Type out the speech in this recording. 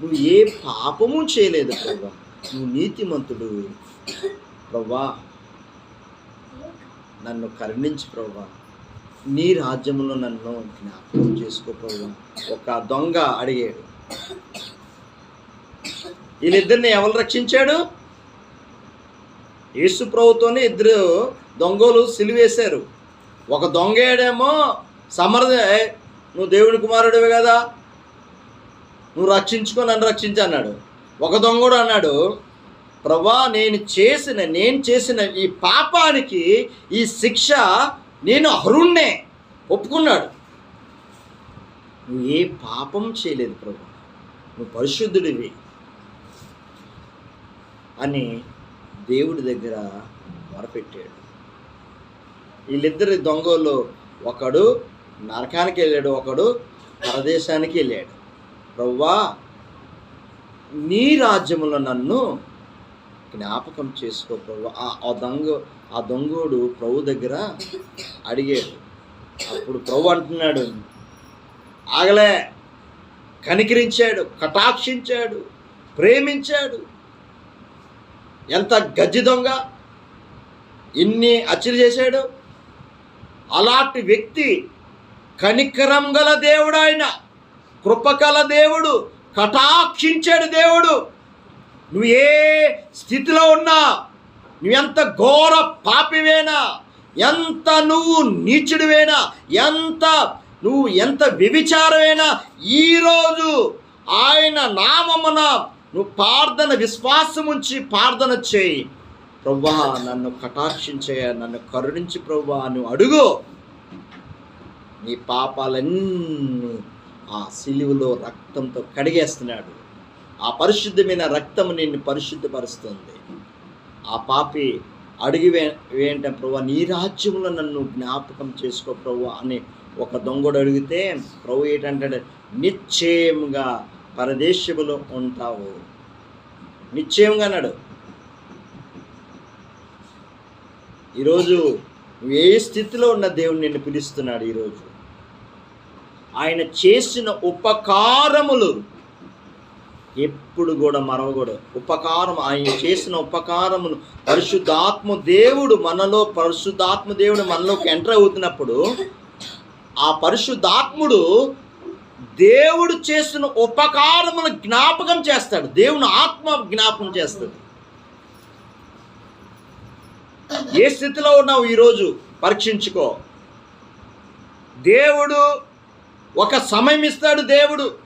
నువ్వు ఏ పాపము చేయలేదు ప్రభా. నువ్వు నీతిమంతుడు. ప్రభా నన్ను కరుణించి ప్రభా. నీ రాజ్యంలో నన్ను జ్ఞాపకం చేసుకో ప్రభా. ఒక దొంగ అడిగాడు. వీళ్ళిద్దరిని ఎవరు రక్షించాడు? యేసు ప్రభుతోనే ఇద్దరు దొంగలు సిలివేశారు. ఒక దొంగేడేమో సమర్థ నువ్వు దేవుని కుమారుడివి కదా. నువ్వు రక్షించుకో నన్ను రక్షించి అన్నాడు. ఒక దొంగడు అన్నాడు ప్రభా నేను చేసిన నేను చేసిన ఈ పాపానికి ఈ శిక్ష నేను అరుణ్ణే ఒప్పుకున్నాడు. నువ్వు ఏ పాపం చేయలేదు ప్రభా నువ్వు పరిశుద్ధుడివి అని దేవుడి దగ్గర మొరపెట్టాడు వీళ్ళిద్దరి దొంగలు ఒకడు నరకానికి వెళ్ళాడు ఒకడు పరదేశానికి వెళ్ళాడు. ప్రవ్వా నీ రాజ్యములో నన్ను జ్ఞాపకం చేసుకో ప్రభు ఆ దొంగ ఆ దొంగోడు ప్రభు దగ్గర అడిగాడు. అప్పుడు ప్రభు అంటున్నాడు ఆగలే. కనికరించాడు కటాక్షించాడు ప్రేమించాడు. ఎంత గజ్జి దొంగ ఇన్ని అచ్చులు చేశాడు. అలాంటి వ్యక్తి కనికరం గల దేవుడు ఆయన. కృపకల దేవుడు కటాక్షించాడు దేవుడు. నువ్వు ఏ స్థితిలో ఉన్నా నువ్వెంత ఘోర పాపివేనా ఎంత నువ్వు నీచుడివేనా ఎంత నువ్వు ఎంత వ్యభిచారమైనా ఈరోజు ఆయన నామమున నువ్వు ప్రార్థన విశ్వాసం ఉంచి ప్రార్థన చేయి. ప్రవ్వా నన్ను కటాక్షించేయ నన్ను కరుణించి ప్రవ్వా నువ్వు అడుగు. నీ పాపాలన్నీ ఆ సిలువలో రక్తంతో కడిగేస్తున్నాడు. ఆ పరిశుద్ధమైన రక్తం నిన్ను పరిశుద్ధపరుస్తుంది. ఆ పాపి అడిగి ఏంటంటే ప్రభు నీ రాజ్యంలో నన్ను జ్ఞాపకం చేసుకో ప్రభు అని ఒక దొంగడు అడిగితే ప్రభు ఏంటంటే నిశ్చయముగా పరదేశములో ఉంటావు. నిశ్చయంగా అన్నాడు. ఈరోజు నువ్వు ఏ స్థితిలో ఉన్న దేవుడు నిన్ను పిలుస్తున్నాడు ఈరోజు? ఆయన చేసిన ఉపకారములు. ఎప్పుడు కూడా మరవకూడదు. ఉపకారం ఆయన చేసిన ఉపకారములు. పరిశుద్ధాత్మ దేవుడు మనలో పరిశుద్ధాత్మ దేవుడు మనలోకి ఎంటర్ అవుతున్నప్పుడు ఆ పరిశుద్ధాత్ముడు దేవుడు చేసిన ఉపకారములు జ్ఞాపకం చేస్తాడు. దేవుని ఆత్మ జ్ఞాపకం చేస్తాడు. ఏ స్థితిలో ఉన్నావు ఈరోజు? పరీక్షించుకో. దేవుడు ఒక సమయం ఇస్తాడు దేవుడు.